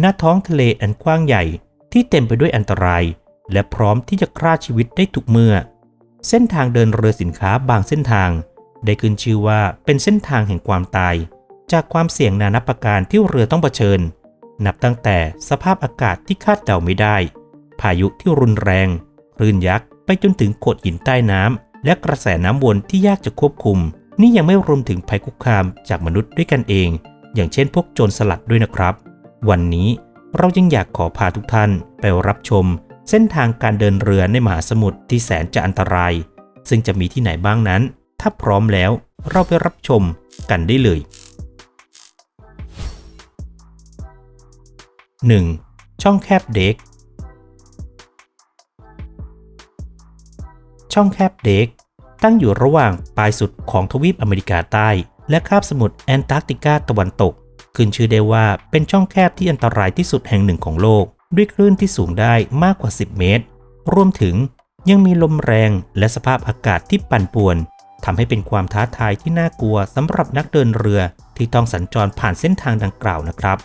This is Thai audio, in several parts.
หน้าท้องทะเลอันกว้างใหญ่ที่เต็มไปด้วยอันตราย และพร้อมที่จะฆ่าชีวิตได้ทุกเมื่อ เส้นทางเดินเรือสินค้าบางเส้นทาง ได้ขึ้นชื่อว่าเป็นเส้นทางแห่งความตาย จากความเสี่ยงนานับประการที่เรือต้องเผชิญ นับตั้งแต่สภาพอากาศที่คาดเดาไม่ได้ พายุที่รุนแรงคลื่นยักษ์ไปจนถึงโขดหินใต้น้ำและกระแสน้ำวนที่ยากจะควบคุม นี่ยังไม่รวมถึงภัยคุกคามจากมนุษย์ด้วยกันเอง อย่างเช่นพวกโจรสลัดด้วยนะครับ วันนี้เรายังอยากขอพาทุกท่านไปรับชม เส้นทางการเดินเรือในมหาสมุทรที่แสนจะอันตราย ซึ่งจะมีที่ไหนบ้างนั้น ถ้าพร้อมแล้วเราไปรับชมกันได้เลย 1. ช่องแคบเด็ก ช่องแคบเด็ก ตั้งอยู่ระหว่างปลายสุดของทวีปอเมริกาใต้ และคาบสมุทรแอนตาร์กติกาตะวันตก ขึ้นชื่อได้ว่าเป็นช่องแคบที่อันตรายที่สุดแห่งหนึ่งของโลก ด้วยคลื่นที่สูงได้มากกว่า 10 เมตร รวมถึงยังมีลมแรงและสภาพอากาศที่ปั่นป่วนทำให้เป็นความท้าทายที่น่ากลัวสำหรับนักเดินเรือที่ต้องสัญจรผ่านเส้นทางดังกล่าวนะครับ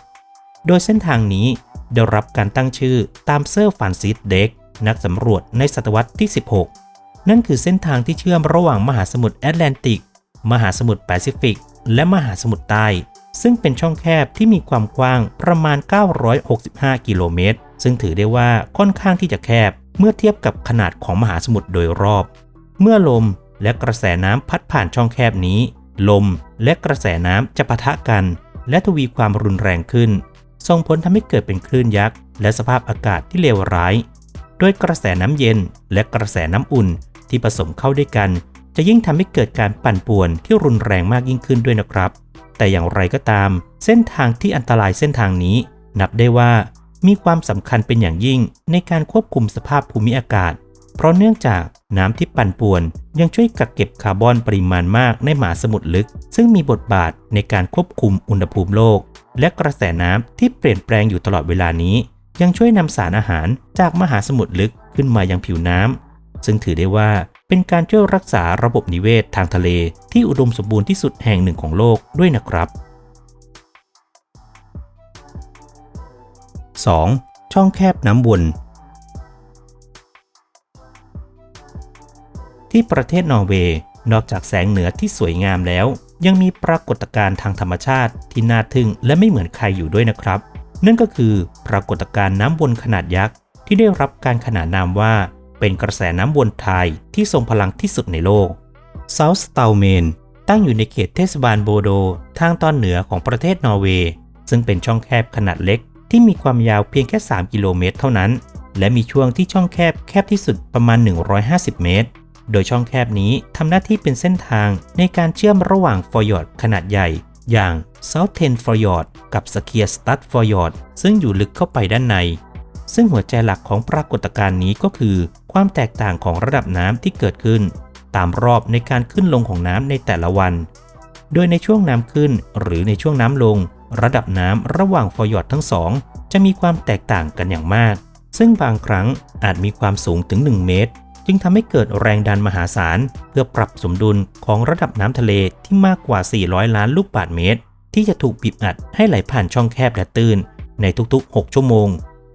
โดยเส้นทางนี้ได้รับการตั้งชื่อตามเซอร์ฟานซิสเด็กนักสำรวจในศตวรรษที่ 16 นั่นคือเส้นทางที่เชื่อมระหว่างมหาสมุทรแอตแลนติก มหาสมุทรแปซิฟิก และมหาสมุทรใต้ ซึ่งเป็นช่องแคบที่มีความกว้างประมาณ 965 กิโลเมตร ซึ่งถือได้ว่าค่อนข้างที่จะแคบเมื่อเทียบกับขนาดของมหาสมุทรโดยรอบ เมื่อลมและกระแสน้ำพัดผ่านช่องแคบนี้ ลมและกระแสน้ำจะปะทะกัน และทวีความรุนแรงขึ้น ส่งผลทำให้เกิดเป็นคลื่นยักษ์ และสภาพอากาศที่เลวร้าย โดยกระแสน้ำเย็นและกระแสน้ำอุ่นที่ผสมเข้าด้วยกัน จะยิ่งทำให้เกิดการปั่นป่วนที่รุนแรงมากยิ่งขึ้นด้วยนะครับ แต่อย่างไรก็ตาม เส้นทางที่อันตรายเส้นทางนี้ นับได้ว่ามีความสำคัญเป็นอย่างยิ่งในการควบคุมสภาพภูมิอากาศ เพราะเนื่องจากน้ำที่ปั่นป่วน ยังช่วยกักเก็บคาร์บอนปริมาณมากในมหาสมุทรลึก ซึ่งมีบทบาทในการควบคุมอุณหภูมิโลก และกระแสน้ำที่เปลี่ยนแปลงอยู่ตลอดเวลานี้ ยังช่วยนำสารอาหารจากมหาสมุทรลึกขึ้นมายังผิวน้ำซึ่งถือได้ว่า เป็นการช่วยรักษาระบบนิเวศทางทะเล ที่อุดมสมบูรณ์ที่สุดแห่งหนึ่งของโลกด้วยนะครับ 2. ช่องแคบน้ำวนที่ประเทศนอร์เวย์นอกจากแสงเหนือที่สวยงามแล้ว ยังมีปรากฏการณ์ทางธรรมชาติที่น่าทึ่งและไม่เหมือนใครอยู่ด้วยนะครับ นั่นก็คือปรากฏการณ์น้ำวนขนาดยักษ์ที่ได้รับการขนานนามว่า เป็นกระแสน้ำวนไทยที่ทรงพลังที่สุดในโลก South s t a l m a n ตั้งอยู่ในเขตเทศบาลโบโด ทางตอนเหนือของประเทศนอร์เวย์ ซึ่งเป็นช่องแคบขนาดเล็กที่มีความยาวเพียงแค่ 3 กิโลเมตรเท่านั้น และมีช่วงที่ช่องแคบแคบที่สุดประมาณ 150 เมตร โดยช่องแคบนี้ทำหน้าที่เป็นเส้นทางในการเชื่อมระหว่างฟอร์ยอร์ดขนาดใหญ่ อย่าง South t e n f o r y o r d กับ s k i e r s t a d f o r y o r d ซึ่งอยู่ลึกเข้าไปด้านใน ซึ่งหัวใจหลักของปรากฏการณ์นี้ก็คือ ความแตกต่างของระดับน้ำที่เกิดขึ้น ตามรอบในการขึ้นลงของน้ำในแต่ละวัน โดยในช่วงน้ำขึ้นหรือในช่วงน้ำลง ระดับน้ำระหว่างฟอร์ยอดทั้งสองจะมีความแตกต่างกันอย่างมาก ซึ่งบางครั้งอาจมีความสูงถึง 1 เมตร จึงทำให้เกิดแรงดันมหาศาล เพื่อปรับสมดุลของระดับน้ำทะเลที่มากกว่า 400 ล้านลูกบาศก์เมตร ที่จะถูกบีบอัดให้ไหลผ่านช่องแคบและตื้นในทุกๆ 6 ชั่วโมง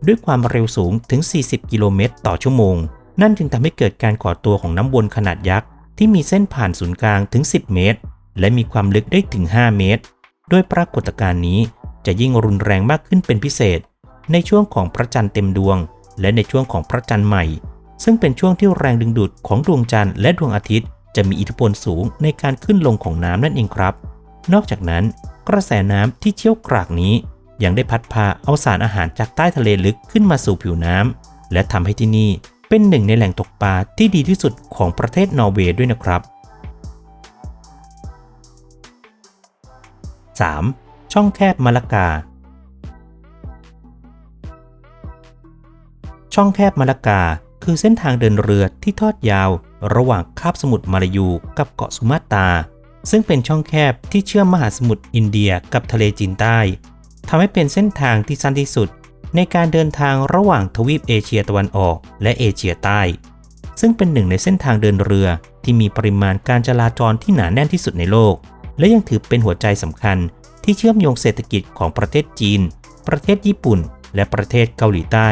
ด้วยความเร็วสูงถึง 40 กิโลเมตรต่อชั่วโมง นั่นจึงทำให้เกิดการก่อตัวของน้ำวนขนาดยักษ์ที่มีเส้นผ่านศูนย์กลางถึง 10 เมตร และมีความลึกได้ถึง 5 เมตรโดยปรากฏการณ์นี้จะยิ่งรุนแรงมากขึ้นเป็นพิเศษ ในช่วงของพระจันทร์เต็มดวง และในช่วงของพระจันทร์ใหม่ ซึ่งเป็นช่วงที่แรงดึงดูดของดวงจันทร์และดวงอาทิตย์ จะมีอิทธิพลสูงในการขึ้นลงของน้ำนั่นเองครับ นอกจากนั้น กระแสน้ำที่เชี่ยวกรากนี้ ยังได้พัดพาเอาสารอาหารจากใต้ทะเลลึกขึ้นมาสู่ผิวน้ำและทำให้ที่นี่เป็นหนึ่งในแหล่งตกปลาที่ดีที่สุดของประเทศนอร์เวย์ด้วยนะครับ 3. ช่องแคบมาลากา ช่องแคบมาลากาคือเส้นทางเดินเรือที่ทอดยาว ระหว่างคาบสมุทรมาลายูกับเกาะสุมาตราซึ่งเป็นช่องแคบที่เชื่อมมหาสมุทรอินเดียกับทะเลจีนใต้ ทำให้เป็นเส้นทางที่สั้นที่สุด ในการเดินทางระหว่างทวีปเอเชียตะวันออก และเอเชียใต้ ซึ่งเป็นหนึ่งในเส้นทางเดินเรือที่มีปริมาณการจราจรที่หนาแน่นที่สุดในโลก และยังถือเป็นหัวใจสำคัญที่เชื่อมโยงเศรษฐกิจของประเทศจีน ประเทศญี่ปุ่น และประเทศเกาหลีใต้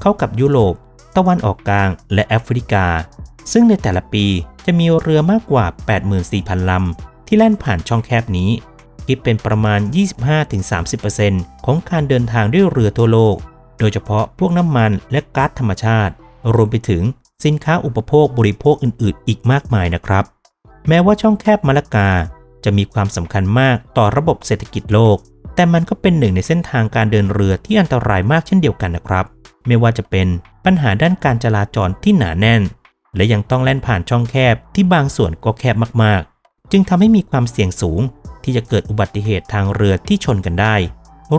เข้ากับยุโรป ตะวันออกกลาง และแอฟริกา ซึ่งในแต่ละปีจะมีเรือมากกว่า 84,000 ลำที่แล่นผ่านช่องแคบนี้ คิดเป็นประมาณ 25-30%ของการเดินทางด้วยเรือทั่วโลก โดยเฉพาะพวกน้ำมันและก๊าซธรรมชาติ รวมไปถึงสินค้าอุปโภคบริโภคอื่น ๆ อีกมากมายนะครับ แม้ว่าช่องแคบมาลากาจะมีความสำคัญมากต่อระบบเศรษฐกิจโลก แต่มันก็เป็นหนึ่งในเส้นทางการเดินเรือที่อันตรายมากเช่นเดียวกันนะครับ ไม่ว่าจะเป็นปัญหาด้านการจราจรที่หนาแน่น และยังต้องแล่นผ่านช่องแคบที่บางส่วนก็แคบมาก ๆ จึงทำให้มีความเสี่ยงสูง ที่จะเกิดอุบัติเหตุทางเรือที่ชนกันได้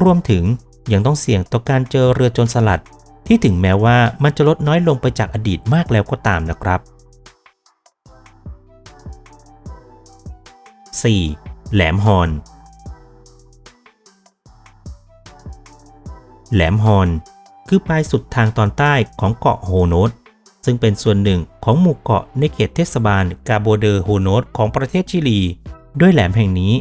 รวมถึงยังต้องเสี่ยงต่อการเจอเรือจรสลัด ที่ถึงแม้ว่ามันจะลดน้อยลงไปจากอดีตมากแล้วก็ตามนะครับ 4. แหลมฮอน แหลมฮอนคือปลายสุดทางตอนใต้ของเกาะโฮโนสซึ่งเป็นส่วนหนึ่งของหมู่เกาะในเขตเทศบาลกาโบเดอโฮโนสของประเทศชิลี ด้วยแหลมแห่งนี้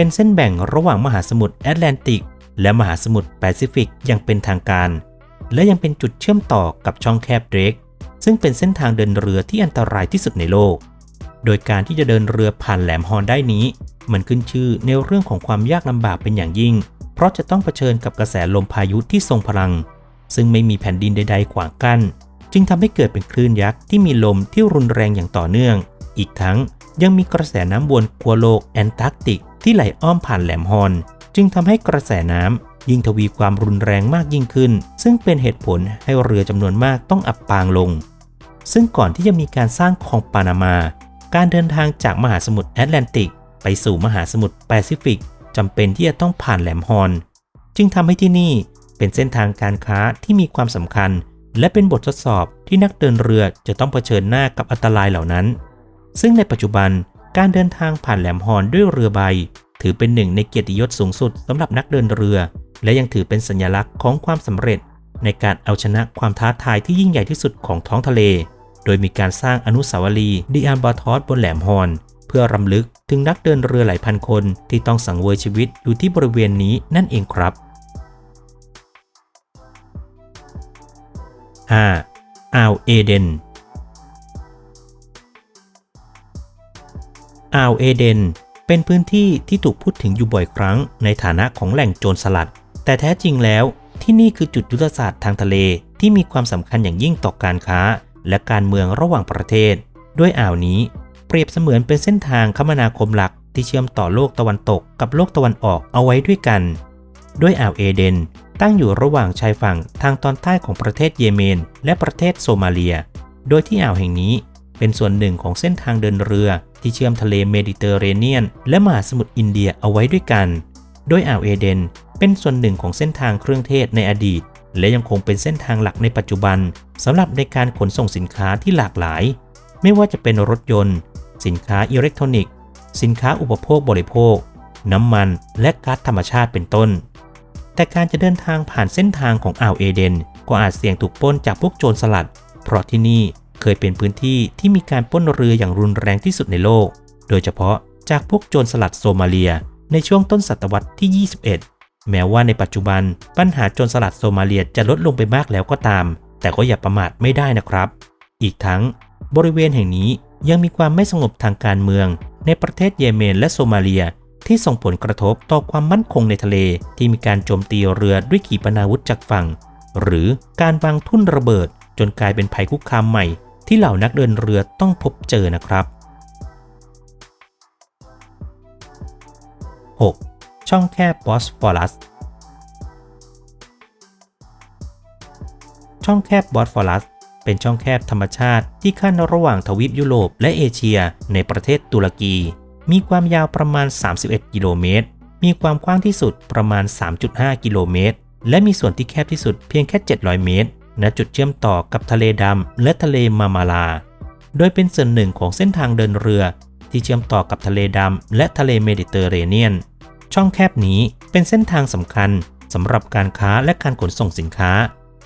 เป็นเส้นแบ่งระหว่างมหาสมุทรแอตแลนติก และมหาสมุทรแปซิฟิกอย่างเป็นทางการ และยังเป็นจุดเชื่อมต่อกับช่องแคบเดรกซึ่งเป็นเส้นทางเดินเรือที่อันตรายที่สุดในโลก โดยการที่จะเดินเรือผ่านแหลมฮอนได้นี้ มันขึ้นชื่อในเรื่องของความยากลำบากเป็นอย่างยิ่ง เพราะจะต้องเผชิญกับกระแสลมพายุที่ทรงพลัง ซึ่งไม่มีแผ่นดินใด ๆ ขวางกั้น จึงทำให้เกิดเป็นคลื่นยักษ์ที่มีลมที่รุนแรงอย่างต่อเนื่อง อีกทั้ง ยังมีกระแสน้ำวนกัวโลกแอนตาร์กติกที่ไหลอ้อมผ่านแหลมฮอน จึงทำให้กระแสน้ำยิ่งทวีความรุนแรงมากยิ่งขึ้น ซึ่งเป็นเหตุผลให้เรือจำนวนมากต้องอับปางลง ซึ่งก่อนที่จะมีการสร้างคลองปานามา การเดินทางจากมหาสมุทรแอตแลนติก ไปสู่มหาสมุทรแปซิฟิกจำเป็นที่จะต้องผ่านแหลมฮอน จึงทำให้ที่นี่เป็นเส้นทางการค้าที่มีความสำคัญ และเป็นบททดสอบที่นักเดินเรือจะต้องเผชิญหน้ากับอันตรายเหล่านั้น ซึ่งในปัจจุบันการเดินทางผ่านแหลมฮอนด้วยเรือใบ ถือเป็นหนึ่งในเกียรติยศสูงสุดสำหรับนักเดินเรือ และยังถือเป็นสัญลักษณ์ของความสำเร็จ ในการเอาชนะความท้าทายที่ยิ่งใหญ่ที่สุดของท้องทะเล โดยมีการสร้างอนุสาวรีย์ดิอันบาทอสบนแหลมฮอนเพื่อรำลึกถึงนักเดินเรือหลายพันคนที่ต้องสังเวยชีวิตอยู่ที่บริเวณนี้นั่นเองครับ 5. อ่าวเอเดน อ่าวเอเดน เป็นพื้นที่ที่ถูกพูดถึงอยู่บ่อยครั้งในฐานะของแหล่งโจรสลัด แต่แท้จริงแล้วที่นี่คือจุดยุทธศาสตร์ทางทะเลที่มีความสำคัญอย่างยิ่งต่อการค้า และการเมืองระหว่างประเทศ ด้วยอ่าวนี้ เปรียบเสมือนเป็นเส้นทางคมนาคมหลักที่เชื่อมต่อโลกตะวันตกกับโลกตะวันออกเอาไว้ด้วยกัน ด้วยอ่าวเอเดน ตั้งอยู่ระหว่างชายฝั่งทางตอนใต้ของประเทศเยเมน และประเทศโซมาเลีย โดยที่อ่าวแห่งนี้ เป็นส่วนหนึ่งของเส้นทางเดินเรือ ที่เชื่อมทะเลเมดิเตอร์เรเนียน และมหาสมุทรอินเดียเอาไว้ด้วยกัน โดยอ่าวเอเดน เป็นส่วนหนึ่งของเส้นทางเครื่องเทศในอดีต และยังคงเป็นเส้นทางหลักในปัจจุบันสำหรับในการขนส่งสินค้าที่หลากหลาย ไม่ว่าจะเป็นรถยนต์ สินค้าอิเล็กทรอนิกส์ สินค้าอุปโภคบริโภค น้ำมัน และก๊าซธรรมชาติเป็นต้น แต่การจะเดินทางผ่านเส้นทางของอ่าวเอเดน ก็อาจเสี่ยงถูกปล้นจากพวกโจรสลัด เพราะที่นี่ เคยเป็นพื้นที่ที่มีการปล้นเรืออย่างรุนแรงที่สุดในโลก โดยเฉพาะจากพวกโจรสลัดโซมาเลีย ในช่วงต้นศตวรรษที่ 21 แม้ว่าในปัจจุบันปัญหาโจรสลัดโซมาเลียจะลดลงไปมากแล้วก็ตาม แต่ก็อย่าประมาทไม่ได้นะครับ อีกทั้งบริเวณแห่งนี้ยังมีความไม่สงบทางการเมือง ในประเทศเยเมนและโซมาเลีย ที่ส่งผลกระทบต่อความมั่นคงในทะเลที่มีการโจมตีเรือด้วยขีปนาวุธจากฝั่ง หรือการวางทุ่นระเบิดจนกลายเป็นภัยคุกคามใหม่ ที่เหล่านักเดินเรือต้องพบเจอนะครับ 6. ช่องแคบบอสฟอรัส ช่องแคบบอสฟอรัสเป็นช่องแคบธรรมชาติที่ขั้นระหว่างทวีปยุโรปและเอเชียในประเทศตุรกี มีความยาวประมาณ 31 กิโลเมตร มีความกว้างที่สุดประมาณ 3.5 กิโลเมตร และมีส่วนที่แคบที่สุดเพียงแค่ 700 เมตร ณจุดเชื่อมต่อกับทะเลดำและทะเลมามาลา โดยเป็นส่วนหนึ่งของเส้นทางเดินเรือที่เชื่อมต่อกับทะเลดำและทะเลเมดิเตอร์เรเนียน ช่องแคบนี้เป็นเส้นทางสำคัญสำหรับการค้าและการขนส่งสินค้า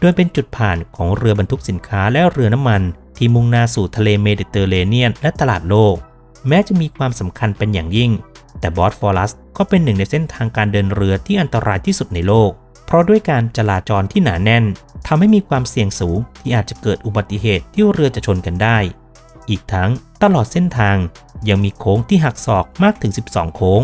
โดยเป็นจุดผ่านของเรือบรรทุกสินค้าและเรือน้ำมัน ที่มุ่งหน้าสู่ทะเลเมดิเตอร์เรเนียน และตลาดโลก แม้จะมีความสำคัญเป็นอย่างยิ่ง แต่บอสฟอรัสก็เป็นหนึ่งในเส้นทางการเดินเรือที่อันตรายที่สุดในโลก เพราะด้วยการจราจรที่หนาแน่น ทำให้มีความเสี่ยงสูงที่อาจจะเกิดอุบัติเหตุที่เรือจะชนกันได้ อีกทั้งตลอดเส้นทางยังมีโค้งที่หักศอกมากถึง 12 โค้ง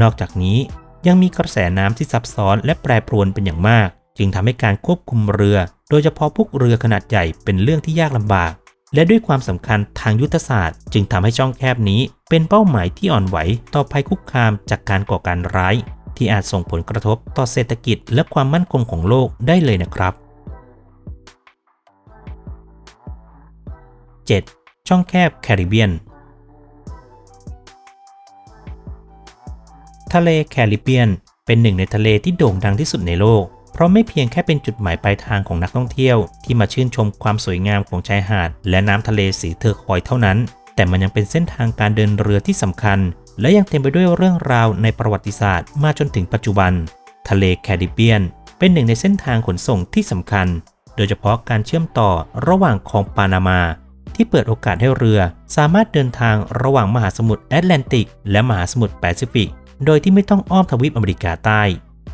นอกจากนี้ยังมีกระแสน้ำที่ซับซ้อนและแปรปรวนเป็นอย่างมาก จึงทำให้การควบคุมเรือ โดยเฉพาะพวกเรือขนาดใหญ่เป็นเรื่องที่ยากลำบาก และด้วยความสำคัญทางยุทธศาสตร์ จึงทำให้ช่องแคบนี้ เป็นเป้าหมายที่อ่อนไหวต่อภัยคุกคามจากการก่อการร้าย ที่อาจส่งผลกระทบต่อเศรษฐกิจและความมั่นคงของโลกได้เลยนะครับ 7. ช่องแคบแคริบเบียน ทะเลแคริบเบียน เป็นหนึ่งในทะเลที่โด่งดังที่สุดในโลก เพราะไม่เพียงแค่เป็นจุดหมายปลายทางของนักท่องเที่ยว ที่มาชื่นชมความสวยงามของชายหาด และน้ำทะเลสีเทอร์คอยเท่านั้น แต่มันยังเป็นเส้นทางการเดินเรือที่สำคัญ และยังเต็มไปด้วยเรื่องราวในประวัติศาสตร์มาจนถึงปัจจุบัน ทะเลแคริบเบียน เป็นหนึ่งในเส้นทางขนส่งที่สำคัญโดยเฉพาะการเชื่อมต่อระหว่างคลองปานามา ที่เปิดโอกาสให้เรือ สามารถเดินทางระหว่างมหาสมุทรแอตแลนติก และมหาสมุทรแปซิฟิก โดยที่ไม่ต้องอ้อมทวีปอเมริกาใต้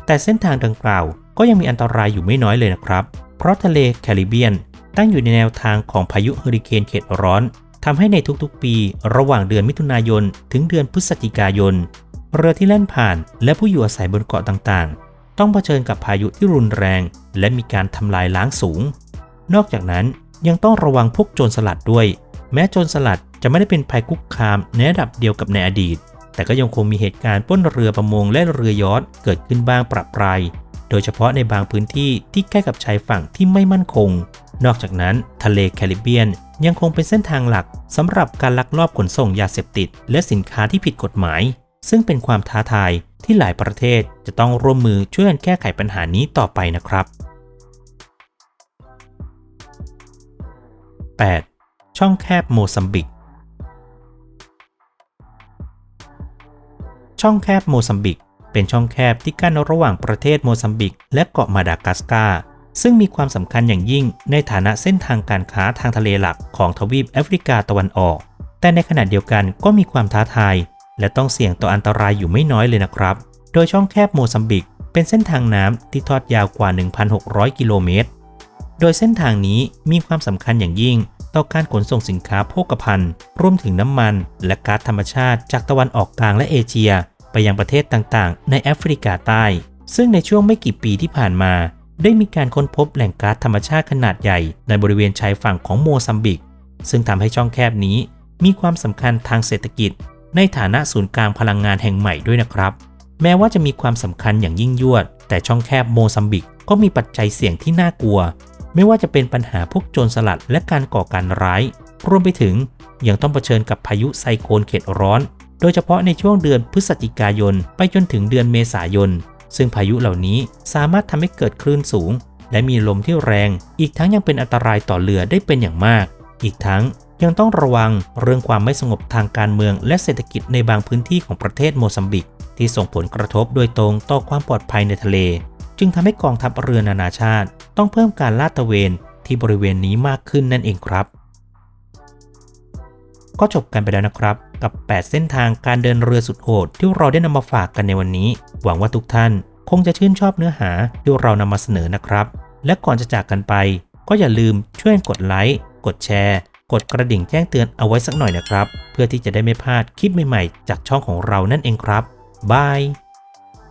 แต่เส้นทางดังกล่าวก็ยังมีอันตรายอยู่ไม่น้อยเลยนะครับ เพราะทะเลแคริบเบียน ตั้งอยู่ในแนวทางของพายุเฮอริเคนเขตร้อนทำให้ในทุกๆ ปี ระหว่างเดือนมิถุนายน ถึงเดือนพฤศจิกายน เรือที่แล่นผ่านและผู้อยู่อาศัยบนเกาะต่างๆ ต้องเผชิญกับพายุที่รุนแรง และมีการทำลายล้างสูง นอกจากนั้น ยังต้องระวังพวกโจรสลัดด้วย แม้โจรสลัดจะไม่ได้เป็นภัยคุกคามในระดับเดียวกับในอดีต แต่ก็ยังคงมีเหตุการณ์ปล้นเรือประมงและเรือยอทเกิดขึ้นบ้างประปราย โดยเฉพาะในบางพื้นที่ที่ใกล้กับชายฝั่งที่ไม่มั่นคง นอกจากนั้นทะเลแคริบเบียนยังคงเป็นเส้นทางหลักสำหรับการลักลอบขนส่งยาเสพติด และสินค้าที่ผิดกฎหมาย ซึ่งเป็นความท้าทายที่หลายประเทศจะต้องร่วมมือช่วยกันแก้ไขปัญหานี้ต่อไปนะครับ 8. ช่องแคบโมซัมบิก ช่องแคบโมซัมบิก เป็นช่องแคบที่กั้นระหว่างประเทศโมซัมบิก และเกาะมาดากัสการ์ซึ่งมีความสำคัญอย่างยิ่งในฐานะเส้นทางการค้าทางทะเลหลักของทวีปแอฟริกาตะวันออก แต่ในขณะเดียวกันก็มีความท้าทาย และต้องเสี่ยงต่ออันตรายอยู่ไม่น้อยเลยนะครับ โดยช่องแคบโมซัมบิก เป็นเส้นทางน้ำที่ทอดยาวกว่า 1,600 กิโลเมตร โดยเส้นทางนี้มีความสำคัญอย่างยิ่ง ต่อการขนส่งสินค้าโภคภัณฑ์รวมถึงน้ำมัน และก๊าซธรรมชาติจากตะวันออกกลางและเอเชีย ไปยังประเทศต่างๆ ในแอฟริกาใต้ ซึ่งในช่วงไม่กี่ปีที่ผ่านมา ได้มีการค้นพบแหล่งก๊าซธรรมชาติขนาดใหญ่ ในบริเวณชายฝั่งของโมซัมบิก ซึ่งทำให้ช่องแคบนี้ มีความสำคัญทางเศรษฐกิจ ในฐานะศูนย์กลางพลังงานแห่งใหม่ด้วยนะครับ แม้ว่าจะมีความสำคัญอย่างยิ่งยวด แต่ช่องแคบโมซัมบิกก็มีปัจจัยเสี่ยงที่น่ากลัว ไม่ว่าจะเป็นปัญหาพวกโจรสลัดและการก่อการร้าย รวมไปถึงยังต้องเผชิญกับพายุไซโคลนเขตร้อน โดยเฉพาะในช่วงเดือนพฤศจิกายน ไปจนถึงเดือนเมษายน ซึ่งพายุเหล่านี้สามารถทำให้เกิดคลื่นสูง และมีลมที่แรง อีกทั้งยังเป็นอันตรายต่อเรือได้เป็นอย่างมาก อีกทั้งยังต้องระวังเรื่องความไม่สงบทางการเมืองและเศรษฐกิจในบางพื้นที่ของประเทศโมซัมบิก ที่ส่งผลกระทบโดยตรงต่อความปลอดภัยในทะเล จึงทำให้กองทัพเรือนานาชาติ ต้องเพิ่มการลาดตระเวนที่บริเวณนี้มากขึ้นนั่นเองครับ ก็จบกันไปแล้วนะครับ กับ 8 เส้นทางการเดินเรือสุดโหดที่เราได้นำมาฝากกันในวันนี้ หวังว่าทุกท่านคงจะชื่นชอบเนื้อหาที่เรานำมาเสนอนะครับ และก่อนจะจากกันไป ก็อย่าลืมช่วยกดไลค์กดแชร์กดกระดิ่งแจ้งเตือนเอาไว้สักหน่อยนะครับ เพื่อที่จะได้ไม่พลาดคลิปใหม่ๆ จากช่องของเรานั่นเองครับบาย